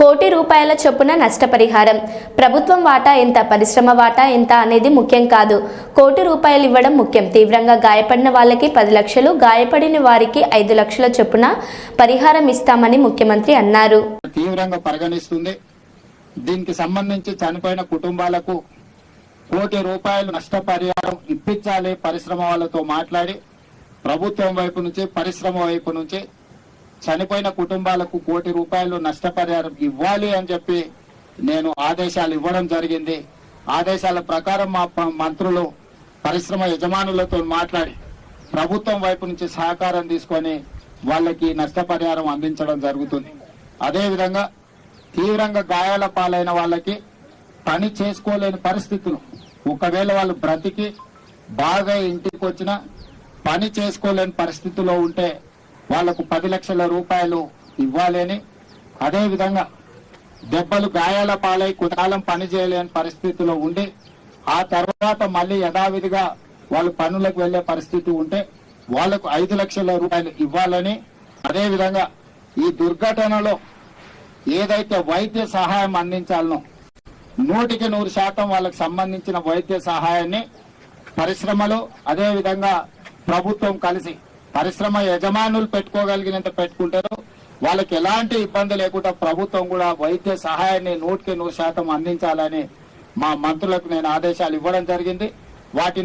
కోటి రూపాయల చొప్పున నష్టపరిహారం. ప్రభుత్వం వాటా ఎంత? పరిశ్రమ వాటా ఎంత అనేది ముఖ్యం కాదు. కోటి రూపాయలు ఇవ్వడం ముఖ్యం. తీవ్రంగా గాయపడిన వాళ్ళకి పది లక్షలు గాయపడిన వారికి ఐదు లక్షల చొప్పున పరిహారం ఇస్తామని ముఖ్యమంత్రి అన్నారు. తీవ్రంగా పరిగణిస్తుంది. దీనికి సంబంధించి చనిపోయిన కుటుంబాలకు కోటి రూపాయలు నష్టపరిహారం ఇప్పించాలి పరిశ్రమ వాళ్ళతో మాట్లాడి ప్రభుత్వం వైపు నుంచి పరిశ్రమ వైపు నుంచి చనిపోయిన కుటుంబాలకు కోటి రూపాయలు నష్టపరిహారం ఇవ్వాలి అని చెప్పి నేను ఆదేశాలు ఇవ్వడం జరిగింది. ఆదేశాల ప్రకారం మా మంత్రులు పరిశ్రమ యజమానులతో మాట్లాడి ప్రభుత్వం వైపు నుంచి సహకారం తీసుకొని వాళ్ళకి నష్టపరిహారం అందించడం జరుగుతుంది. అదేవిధంగా తీవ్రంగా గాయాల పాలైన వాళ్ళకి పని చేసుకోలేని పరిస్థితులు. ఒకవేళ వాళ్ళు బ్రతికి బాగా ఇంటికి వచ్చిన పని చేసుకోలేని పరిస్థితిలో ఉంటే వాళ్ళకు పది లక్షల రూపాయలు ఇవ్వాలని. అదేవిధంగా దెబ్బలు గాయాల పాలై కుతాలం పని చేయలేని పరిస్థితిలో ఉండి ఆ తర్వాత మళ్ళీ యథావిధిగా వాళ్ళు పనులకు వెళ్ళే పరిస్థితి ఉంటే వాళ్ళకు ఐదు లక్షల రూపాయలు ఇవ్వాలని. అదేవిధంగా ఈ దుర్ఘటనలో ఏదైతే వైద్య సహాయం అందించాలనో నూటికి నూరు శాతం వాళ్ళకి సంబంధించిన వైద్య సహాయాన్ని పరిశ్రమలు అదేవిధంగా ప్రభుత్వం కలిసి పరిశ్రమ యజమానులు పెట్టుకోగలిగినంత పెట్టుకుంటారు. వాళ్ళకి ఎలాంటి ఇబ్బంది లేకుండా ప్రభుత్వం కూడా వైద్య సహాయాన్ని నూటికి నూరు శాతం అందించాలని మా మంత్రులకు నేను ఆదేశాలు ఇవ్వడం జరిగింది. వాటిని